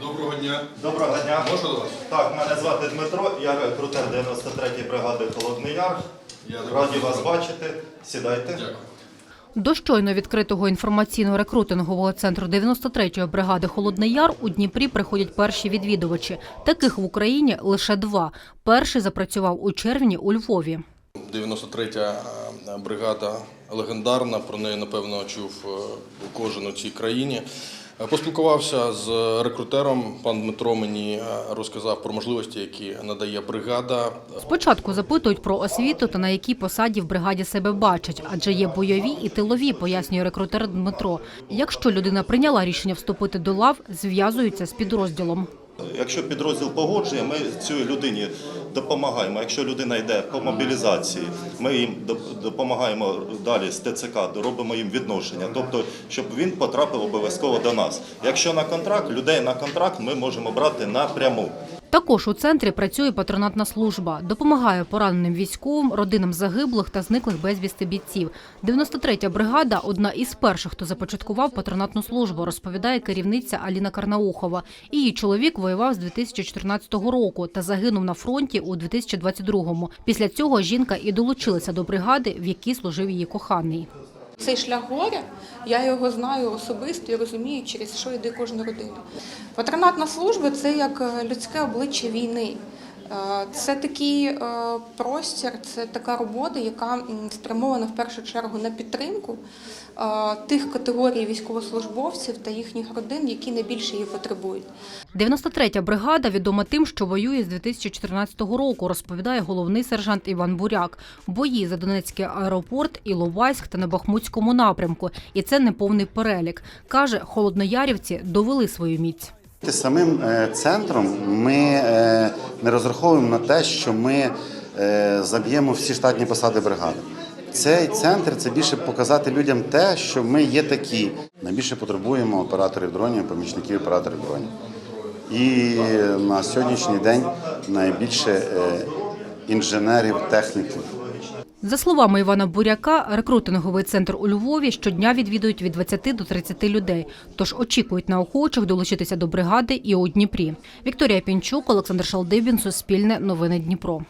Доброго дня. Доброго дня. Можна до вас? Так, мене звати Дмитро, я рекрутер 93-ї бригади Холодний Яр. Я Раді вас. вас бачити. Сідайте. Дякую. До щойно відкритого інформаційно-рекрутингового центру 93-ї бригади Холодний Яр у Дніпрі приходять перші відвідувачі. Таких в Україні лише два. Перший запрацював у червні у Львові. 93-я е, бригада легендарна, про неї, напевно, чув е, кожен у цій країні. Е, Поспілкувався з рекрутером. Пан Дмитро мені е, розказав про можливості, які надає бригада. Спочатку запитують про освіту та на якій посаді в бригаді себе бачать, адже є бойові і тилові, пояснює рекрутер Дмитро. Якщо людина прийняла рішення вступити до лав, зв'язуються з підрозділом. Якщо підрозділ погоджує, ми цій людині допомагаємо. Якщо людина йде по мобілізації, ми їм допомагаємо далі з ТЦК, робимо їм відношення, тобто, щоб він потрапив обов'язково до нас. Якщо на контракт, людей на контракт ми можемо брати напряму. Також у центрі працює патронатна служба, допомагає пораненим військовим, родинам загиблих та зниклих безвісти бійців. 93-я бригада одна із перших, хто започаткував патронатну службу, розповідає керівниця Аліна Карнаухова. Її чоловік воював з 2014 року та загинув на фронті у 2022-му. Після цього жінка і долучилася до бригади, в якій служив її коханий. Цей шлях горя, я його знаю особисто і розумію, через що йде кожна родина. Патронатна служба це як е, людське обличчя війни. Е, Це такий е, простір, це така робота, яка спрямована в першу чергу на підтримку е, тих категорій військовослужбовців та їхніх родин, які найбільше її потребують. 93-я бригада відома тим, що воює з 2014 року, розповідає головний сержант Іван Буряк. Бої за Донецький аеропорт, Іловайськ та на Бахмутському напрямку. І це не повний перелік. Каже, холодноярівці довели свою міць. Самим е, центром ми е, не розраховуємо на те, що ми е, заб'ємо всі штатні посади бригади. Цей центр це більше показати людям те, що ми є такі. Найбільше потребуємо операторів дронів, помічників операторів дронів. І на сьогоднішній день найбільше інженерів, техніків. За словами Івана Буряка, рекрутинговий центр у Львові щодня відвідують від 20 до 30 людей. Тож очікують на охочих долучитися до бригади і у Дніпрі. Вікторія Пінчук, Олександр Шалдибін, Суспільне, Новини Дніпро.